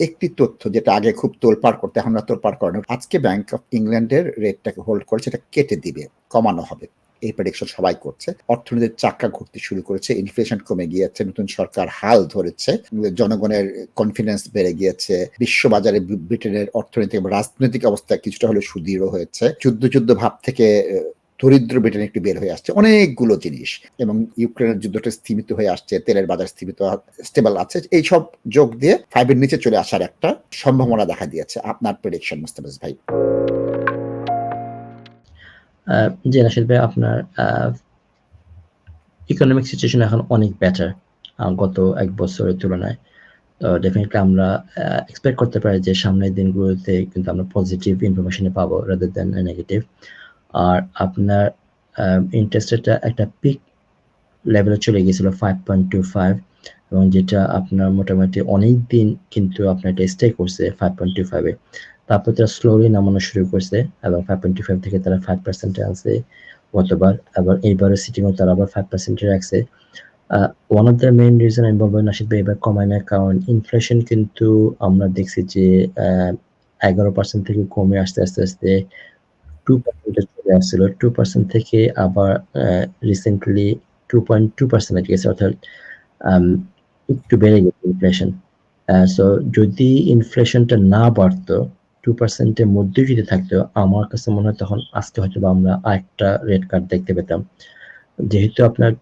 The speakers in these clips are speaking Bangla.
একটি তথ্য যেটা আগে খুব তোলপাড় করতে আর তোলপাড় করে না। আজকে ব্যাংক অফ ইংল্যান্ডের রেটটাকে হোল্ড করেছে সেটা কেটে দিবে, কমানো হবে। এই প্রেডিকশন সবাই করছে। অর্থনীতির চাকা ঘুরতে শুরু করেছে ইনফ্লেশন কমে গিয়েছে, নতুন সরকার হাল ধরেছে, জনগণের কনফিডেন্স বেড়ে গিয়েছে, বিশ্ববাজারে ব্রিটেনের অর্থনৈতিক রাজনৈতিক অবস্থা কিছুটা হলে সুদৃঢ় হয়েছে। যুদ্ধ যুদ্ধ ভাব থেকে দরিদ্র ব্রিটেন একটু বের হয়ে আসছে অনেকগুলো জিনিস। এবং ইউক্রেনের যুদ্ধটা স্থিমিত হয়ে আসছে, তেলের বাজার স্থিমিত স্টেবল আছে। এইসব যোগ দিয়ে ফাইভের নিচে চলে আসার একটা সম্ভাবনা দেখা দিয়েছে। আপনার প্রেডিকশন মুস্তাফিজ ভাই? জি, রাশিদ ভাই, আপনার ইকোনমিক সিচুয়েশন এখন অনেক বেটার গত এক বছরের তুলনায়। তো ডেফিনেটলি আমরা এক্সপেক্ট করতে পারি যে সামনের দিনগুলোতে কিন্তু আমরা পজিটিভ ইনফরমেশন পাবো রাদার দেন নেগেটিভ আর আপনার ইন্টারেস্ট রেটটা একটা পিক লেভেলে চলে গিয়েছিল ফাইভ পয়েন্ট টু ফাইভ এবং যেটা আপনার মোটামুটি অনেক দিন কিন্তু আপনার এটা স্টে করছে ফাইভ পয়েন্ট টু ফাইভে তারপর তারা স্লোলি নামানো শুরু করছে এবং ফাইভ পয়েন্ট টু ফাইভ থেকে তারা ফাইভ পার্সেন্টে আছে গতবার আবার এইবারে সিটিংও তারা আবার ফাইভ পার্সেন্টে রাখছে। One of the main reason আমি বলব নাসিদ ভাই এবার কমায় না, কারণ ইনফ্লেশন কিন্তু আমরা দেখছি যে এগারো পার্সেন্ট থেকে কমে আসতে, আস্তে আস্তে টু পার্সেন্টে চলে আসছিল। টু পার্সেন্ট থেকে আবার recently two point two percent গেছে, অর্থাৎ একটু বেড়ে গেছে ইনফ্লেশন সো যদি ইনফ্লেশনটা না বাড়তো টু পার্সেন্টের মধ্যে যদি থাকতো, আমার কাছে মনে হয় তখন আজকে হয়তো বা আমরা আরেকটা রেড কার্ড দেখতে পেতাম। যেহেতু আপনার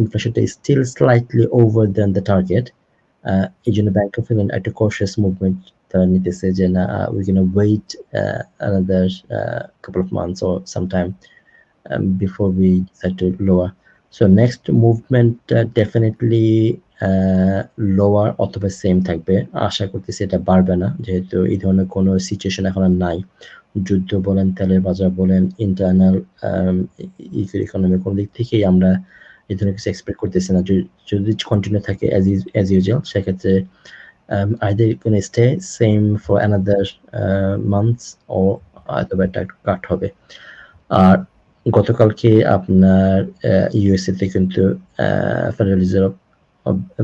ইনফ্লেশনটা still slightly over than the target এই জন্য ব্যাংক অফ ইংল্যান্ড একটা কশিয়াস মুভমেন্ট তারা নিতেছে যে, না we can wait another couple of months or sometime before we decide to lower so next movement definitely lower অথবা সেম থাকবে। আশা করতেছি এটা বাড়বে না, যেহেতু এই ধরনের কোনো সিচুয়েশন এখন আর নাই। যুদ্ধ বলেন, তেলের বাজার বলেন ইন্টারনাল ইকোনমি কোন দিক থেকেই আমরা এই ধরনের কিছু এক্সপেক্ট করতেছি না। যদি- কন্টিনিউ থাকে অ্যাজ অ্যাজ ইউজুয়াল সেক্ষেত্রে আইদার কোন stay same for another months ও অথবা এটা একটু কাট হবে। আর গতকালকে আপনার ইউএসএ তে কিন্তু federal reserve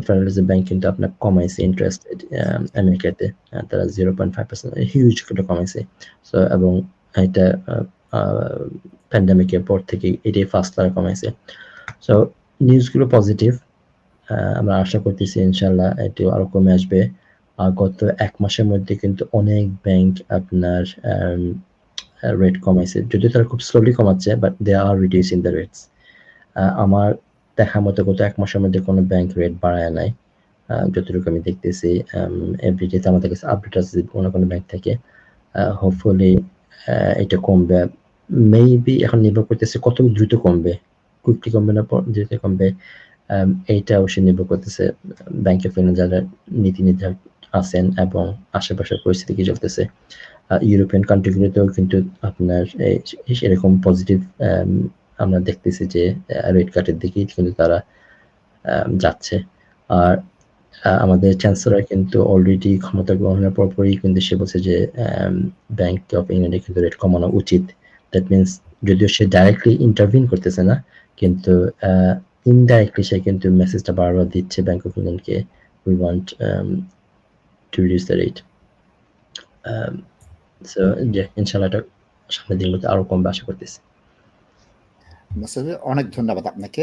federal reserve bank কিন্তু আপনার কমাইছে ইন্টারেস্ট আমেরিকাতে। আহ, তারা zero point five percent huge করে কমাইছে। সো এবং এটা প্যান্ডামিকের পর থেকে এটাই ফার্স্ট তারা কমাইছে। সো নিউজগুলো পজিটিভ আমরা আশা করতেছি ইনশাল্লাহ এটি আরও কমে আসবে। গত এক মাসের মধ্যে কিন্তু অনেক ব্যাংক আপনার রেট কমাইছে। যদিও তারা খুব slowly কমাচ্ছে but they are reduce in the rates আমার দেখা মতো গত এক মাসের মধ্যে কোনো ব্যাংক রেট বাড়ায় নাই। যতটুকু আমি দেখতেছি এভরিডেতে আমাদের কাছে আপডেট আছে কোনো কোনো ব্যাংক থেকে। হোপফুলি এটা কমবে। মেবি এখন নির্ভর করতেছে কত দ্রুত কমবে। কুইকলি কমবে না, দ্রুত কমবে। এইটা অবশ্যই নির্ভর করতেছে ব্যাংক অফ ইংল্যান্ড যারা নীতি নির্ধারক আছেন এবং আশেপাশের পরিস্থিতি কি চলতেছে ইউরোপিয়ান কান্ট্রিগুলোতেও কিন্তু আপনার এরকম পজিটিভ আমরা দেখতেছি যে রেড কার্ডের দিকেই কিন্তু তারা যাচ্ছে। আর আমাদের চ্যান্সেলর কিন্তু অলরেডি ক্ষমতা গ্রহণের পরপরই কিন্তু সে বলছে যে ব্যাংক অফ ইংল্যান্ডে কিন্তু রেট কমানো উচিত। দ্যাট মিনস যদিও সে ডাইরেক্টলি ইন্টারভিন করতেছে না, কিন্তু ইনডাইরেক্টলি সে কিন্তু মেসেজটা বারবার দিচ্ছে ব্যাংক অফ ইংল্যান্ডকে we want to reduce the rate so ইনশাল্লাহ এটা সামনের দিনগুলোতে আরও কমবে আশা করতেছি অনেক ধন্যবাদ আপনাকে